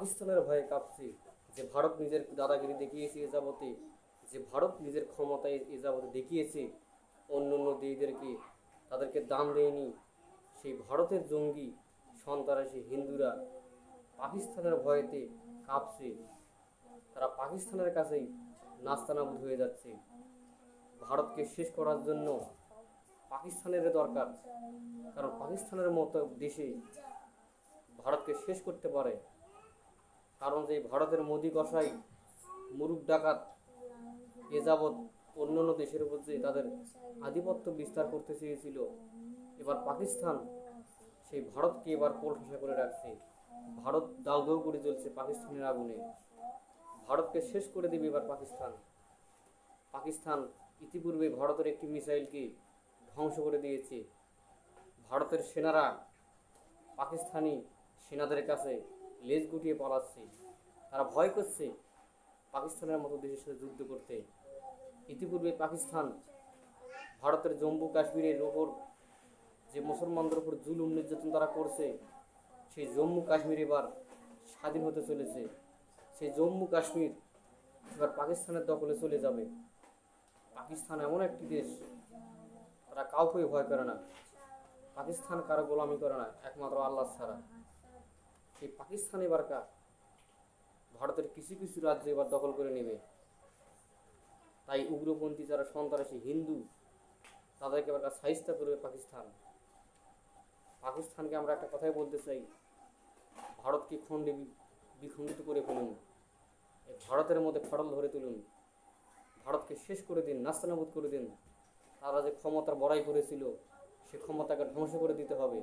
পাকিস্তানের ভয়ে কাঁপছে যে ভারত নিজের দাদাগিরি দেখিয়েছে এ যাবতে, যে ভারত নিজের ক্ষমতায় এ যাবতে দেখিয়েছে, অন্য অন্য দেশদেরকে তাদেরকে দাম দেয়নি। সেই ভারতের জঙ্গি সন্ত্রাসী হিন্দুরা পাকিস্তানের ভয়েতে কাঁপছে। তারা পাকিস্তানের কাছেই নাস্তানাবুদ হয়ে যাচ্ছে। ভারতকে শেষ করার জন্য পাকিস্তানের দরকার। কারণ পাকিস্তানের মতো দেশে ভারতকে শেষ করতে পারে কারণ যে ভারতের মোদি কষাই মুরুখ ডাকাত, এ যাবৎ অন্য অন্য দেশের উপর যে তাদের আধিপত্য বিস্তার করতে চেয়েছিল, এবার পাকিস্তান সেই ভারতকে এবার কোলঠাসা করে রাখছে। ভারত দাউ দাউ করে চলছে পাকিস্তানের আগুনে। ভারতকে শেষ করে দেবে এবার পাকিস্তান। পাকিস্তান ইতিপূর্বে ভারতের একটি মিসাইলকে ধ্বংস করে দিয়েছে। ভারতের সেনারা পাকিস্তানি সেনাদের কাছে লেজ গুটিয়ে পালাচ্ছে, তারা ভয় করছে পাকিস্তানের মতো দেশের সাথে যুদ্ধ করতে। ইতিপূর্বে পাকিস্তান ভারতের জম্মু কাশ্মীরের ওপর যে মুসলমানদের ওপর জুলুম নির্যাতন তারা করছে, সেই জম্মু কাশ্মীর এবার স্বাধীন হতে চলেছে। সেই জম্মু কাশ্মীর এবার পাকিস্তানের দখলে চলে যাবে। পাকিস্তান এমন একটি দেশ, তারা কাউকেই ভয় করে না। পাকিস্তান কারও গোলামি করে না, একমাত্র আল্লাহ ছাড়া। সেই পাকিস্তান এবার কা ভারতের কিছু কিছু রাজ্য এবার দখল করে নেবে। তাই উগ্রপন্থী যারা সন্ত্রাসী, হিন্দু, তাদেরকে এবার সাহিস্তা করবে পাকিস্তান। পাকিস্তানকে আমরা একটা কথাই বলতে চাই, ভারতকে খণ্ডে বিখণ্ডিত করে ফেলুন। ভারতের মধ্যে ফাটল ধরে তুলুন। ভারতকে শেষ করে দিন, নাস্তানাবুদ করে দিন। তারা যে ক্ষমতার বড়াই করেছিল, সে ক্ষমতাকে ধ্বংস করে দিতে হবে।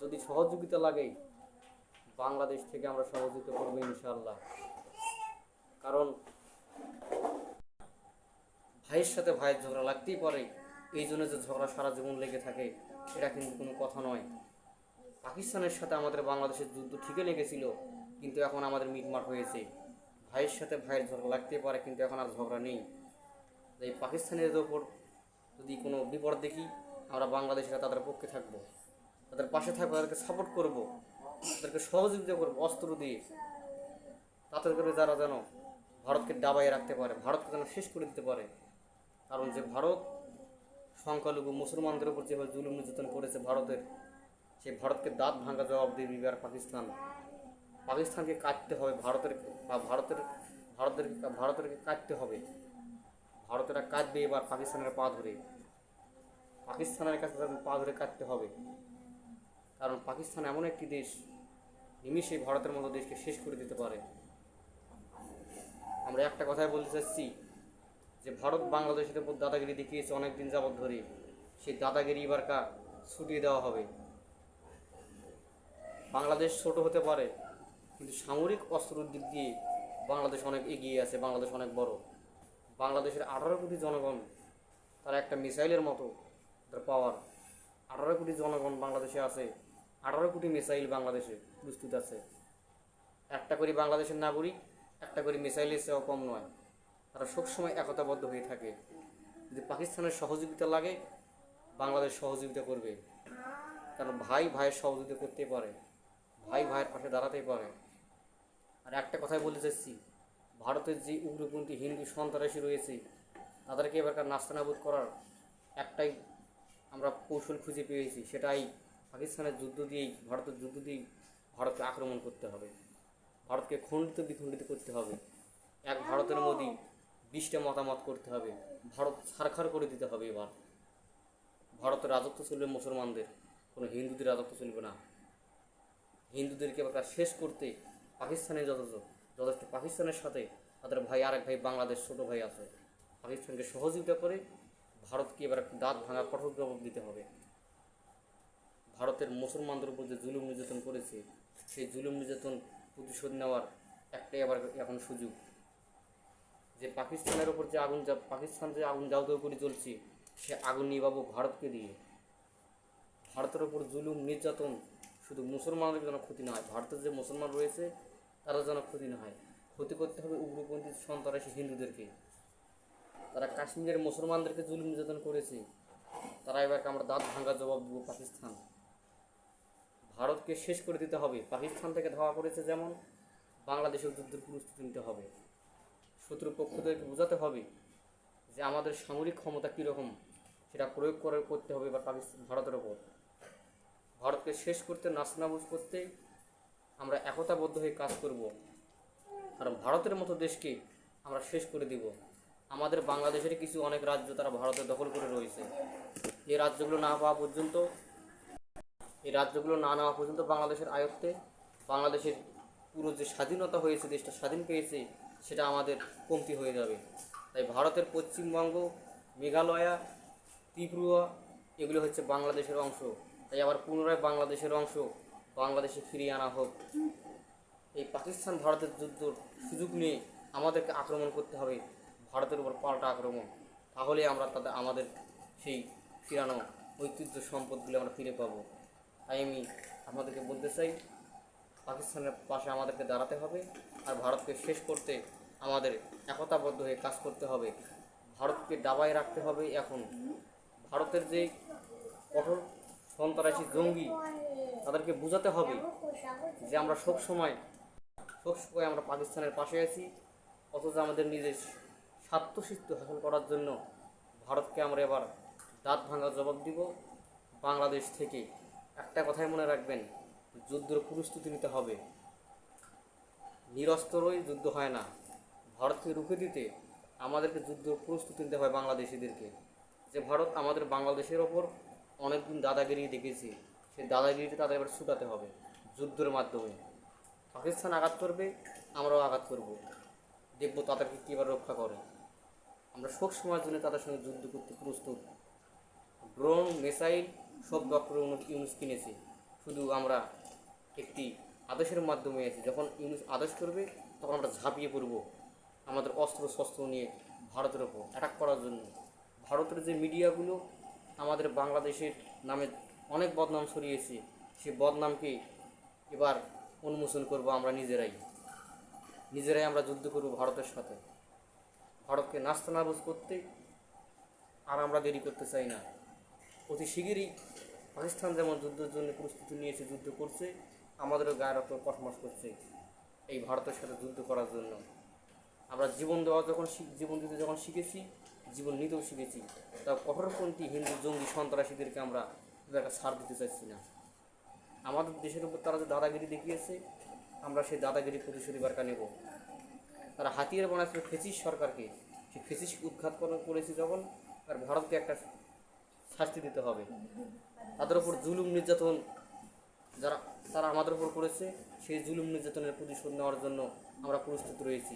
যদি সহযোগিতা লাগে বাংলাদেশ থেকে আমরা সহযোগিতা করব ইনশাআল্লাহ। কারণ ভাইয়ের সাথে ভাইয়ের ঝগড়া লাগতেই পারে, এই জন্য যে ঝগড়া সারা জীবন লেগে থাকে, এটা কিন্তু কোনো কথা নয়। পাকিস্তানের সাথে আমাদের বাংলাদেশের যুদ্ধ ঠিকই লেগেছিল, কিন্তু এখন আমাদের মিটমাট হয়েছে। ভাইয়ের সাথে ভাইয়ের ঝগড়া লাগতে পারে, কিন্তু এখন আর ঝগড়া নেই। এই পাকিস্তানের ওপর যদি কোনো বিপদ দেখি, আমরা বাংলাদেশিরা তাদের পক্ষে থাকব। তাদের পাশে থাকব, তাদেরকে সাপোর্ট করব। তাদেরকে সহযোগিতা করব, অস্ত্র দিয়ে। তাতে করে যারা যেন ভারতকে দাবাইয়ে রাখতে পারে, ভারতকে যেন শেষ করে দিতে পারে। কারণ যে ভারত সংখ্যালঘু মুসলমানদের উপর যেভাবে জুলুম নির্যাতন করেছে ভারতের সেই ভারতকে দাঁত ভাঙা জবাব দিয়ে দিবে আর পাকিস্তান। পাকিস্তানকে কাটতে হবে, ভারতের বা ভারতের ভারতের, ভারতেরকে কাটতে হবে। ভারতেরা কাটবে এবার পাকিস্তানের পা ধরে। পাকিস্তানের কাছে তাদের পা ধরে কাটতে হবে। কারণ পাকিস্তান এমন একটি দেশ নিমিষে ভারতের মতো দেশকে শেষ করে দিতে পারে। আমরা একটা কথাই বলতে চাচ্ছি যে, ভারত বাংলাদেশের উপর দাদাগিরি দেখিয়েছে অনেক দিন যাবৎ ধরে। সেই দাদাগিরি এবার কা ছুটিয়ে দেওয়া হবে। বাংলাদেশ ছোট হতে পারে, কিন্তু সামরিক অস্ত্রের দিক দিয়ে বাংলাদেশ অনেক এগিয়ে আছে, বাংলাদেশ অনেক বড়। বাংলাদেশের আঠারো কোটি জনগণ, তারা একটা মিসাইলের মতো তার পাওয়ার আঠারো কোটি জনগণ বাংলাদেশে আছে। আঠারো কোটি মিসাইল বাংলাদেশে প্রস্তুত আছে। একটা করে বাংলাদেশের নাগরিক, একটা করে মিসাইলের চেয়েও কম নয়। তারা সবসময় একতাবদ্ধ হয়ে থাকে। যদি পাকিস্তানের সহযোগিতা লাগে, বাংলাদেশ সহযোগিতা করবে। কারণ ভাই ভাইয়ের সহযোগিতা করতে পারে, ভাই ভাইয়ের পাশে দাঁড়াতেই পারে। আর একটা কথাই বলতে চাচ্ছি, ভারতের যে উগ্রপন্থী হিন্দু সন্ত্রাসী রয়েছে, তাদেরকে এবারকার নাস্তানাবুদ করার একটাই আমরা কৌশল খুঁজে পেয়েছি, সেটাই পাকিস্তানের যুদ্ধ দিয়েই, ভারতের যুদ্ধ দিয়েই ভারতকে আক্রমণ করতে হবে। ভারতকে খণ্ডিত বিখণ্ডিত করতে হবে। এক ভারতের মোদী বিশটা মতামত করতে হবে। ভারত সারখার করে দিতে হবে এবার। ভারতের রাজত্ব চলবে মুসলমানদের। কোনো হিন্দুদের রাজত্ব চলবে না। হিন্দুদেরকে এবার শেষ করতে পাকিস্তানের যথেষ্ট যথেষ্ট পাকিস্তানের সাথে তাদের ভাই আরেক ভাই বাংলাদেশ, ছোট ভাই আছে। পাকিস্তানকে সহযোগিতা করে ভারতকে এবার একটা দাঁত ভাঙা কঠোর জবাব দিতে হবে। ভারতের মুসলমানদের উপর যে জুলুম নির্যাতন করেছে, সেই জুলুম নির্যাতন প্রতিশোধ নেওয়ার একটাই আবার এখন সুযোগ। যে পাকিস্তানের ওপর যে আগুন যা পাকিস্তান যে আগুন দাও করে চলছে সে আগুন নিবাবো ভারতকে দিয়ে। ভারতের ওপর জুলুম, নির্যাতন শুধু মুসলমানদের যেন ক্ষতি না হয় ভারতের যে মুসলমান রয়েছে তারা যেন ক্ষতি না হয় ক্ষতি করতে হবে উগ্রপন্থী সন্ত্রাসী হিন্দুদেরকে। তারা কাশ্মীরের মুসলমানদেরকে জুলুম নির্যাতন করেছে, তারা এবার আমরা দাঁত ভাঙা জবাব দেবো পাকিস্তান। ভারতকে শেষ করে দিতে হবে। পাকিস্তান থেকে ধাওয়া করেছে যেমন বাংলাদেশেও যুদ্ধের প্রস্তুতি নিতে হবে। শত্রুপক্ষদেরকে বোঝাতে হবে যে আমাদের সামরিক ক্ষমতা কীরকম, সেটা প্রয়োগ করে করতে হবে বা পাকিস্তান, ভারতের ওপর। ভারতকে শেষ করতে নাসনাবুজ করতে আমরা একতাবদ্ধ হয়ে কাজ করব। আর ভারতের মতো দেশকে আমরা শেষ করে দিব। আমাদের বাংলাদেশের কিছু অনেক রাজ্য তারা ভারতে দখল করে রয়েছে। এই রাজ্যগুলো না পাওয়া পর্যন্ত এই রাজ্যগুলো না নেওয়া পর্যন্ত বাংলাদেশের আয়ত্তে, বাংলাদেশের পুরো যে স্বাধীনতা হয়েছে, দেশটা স্বাধীন পেয়েছে, সেটা আমাদের কমতি হয়ে যাবে। তাই ভারতের পশ্চিমবঙ্গ, মেঘালয়া, ত্রিপুরা, এগুলো হচ্ছে বাংলাদেশের অংশ। তাই আবার পুনরায় বাংলাদেশের অংশ, বাংলাদেশে ফিরিয়ে আনা হোক। এই পাকিস্তান ভারতের যুদ্ধ সুযোগ নিয়ে আমাদেরকে আক্রমণ করতে হবে, ভারতের উপর পাল্টা আক্রমণ। তাহলে আমরা তাদের, আমাদের সেই ফিরানো ঐতিহ্য সম্পদগুলো আমরা ফিরে পাবো। তাই আমি আপনাদেরকে বলতে চাই, পাকিস্তানের পাশে আমাদেরকে দাঁড়াতে হবে আর ভারতকে শেষ করতে আমাদের একতাবদ্ধ হয়ে কাজ করতে হবে। ভারতকে দাবায় রাখতে হবে এখন। ভারতের যে কঠোর সন্ত্রাসী জঙ্গি, তাদেরকে বোঝাতে হবে যে আমরা সব সময় সব সময় আমরা পাকিস্তানের পাশে আছি, অথচ আমাদের নিজের স্বার্থ সিদ্ধ হাসিল করার জন্য ভারতকে আমরা এবার দাঁত ভাঙা জবাব দিব বাংলাদেশ থেকে। একটা কথাই মনে রাখবেন, যুদ্ধের প্রস্তুতি নিতে হবে। নিরস্ত্রই যুদ্ধ হয় না। ভারতকে রুখে দিতে আমাদেরকে যুদ্ধ প্রস্তুতি নিতে হয় বাংলাদেশিদেরকে। যে ভারত আমাদের বাংলাদেশের ওপর অনেকদিন দাদাগিরি দেখেছে সেই দাদাগিরিটা তাদের এবার ছুটাতে হবে যুদ্ধের মাধ্যমে। পাকিস্তান আঘাত করবে, আমরাও আঘাত করব। দেখব তাদেরকে কীভাবে রক্ষা করে। আমরা সব সময়ের জন্য তাদের সঙ্গে যুদ্ধ করতে প্রস্তুত। ড্রোন, মিসাইল সব ডক্টর ইউনুস কিনেছে। শুধু আমরা একটি আদেশের মাধ্যমে আছি। যখন ইউনুস আদেশ করবে, তখন আমরা ঝাঁপিয়ে পড়ব। আমাদের অস্ত্র শস্ত্র নিয়ে ভারতের ওপর অ্যাটাক করার জন্য। ভারতের যে মিডিয়াগুলো, আমাদের বাংলাদেশের নামে অনেক বদনাম ছড়িয়েছে। সে বদনামকে এবার উন্মোচন করব আমরা নিজেরাই। নিজেরাই আমরা যুদ্ধ করব ভারতের সাথে। ভারতকে নাস্তানাবুজ করতে আর আমরা দেরি করতে চাই না। অতি শিগগিরই পাকিস্তান যেমন যুদ্ধের জন্য প্রস্তুতি নিয়েছে, যুদ্ধ করছে, আমাদেরও গায়ের রক্ত কটমাস করছে এই ভারতের সাথে যুদ্ধ করার জন্য। আমরা জীবন দেওয়া যখন জীবন দিতে যখন শিখেছি, জীবন নিতেও শিখেছি, তা কঠোরপন্থী হিন্দু জঙ্গি সন্ত্রাসীদেরকে আমরা একটা ছাড় দিতে চাইছি না। আমাদের দেশের উপর তারা যে দাদাগিরি দেখিয়েছে, আমরা সেই দাদাগিরি প্রতিশোধ এবারটা নেব। তারা হাতিয়ার বানাচ্ছিল ফেসিস সরকারকে। সেই ফেসিস উৎখাত করেছে যখন, আর ভারতকে একটা শাস্তি দিতে হবে। তাদের উপর জুলুম নির্যাতন যারা তারা আমাদের উপর করেছে, সেই জুলুম নির্যাতনের প্রতিশোধ নেওয়ার জন্য আমরা প্রস্তুত রয়েছি।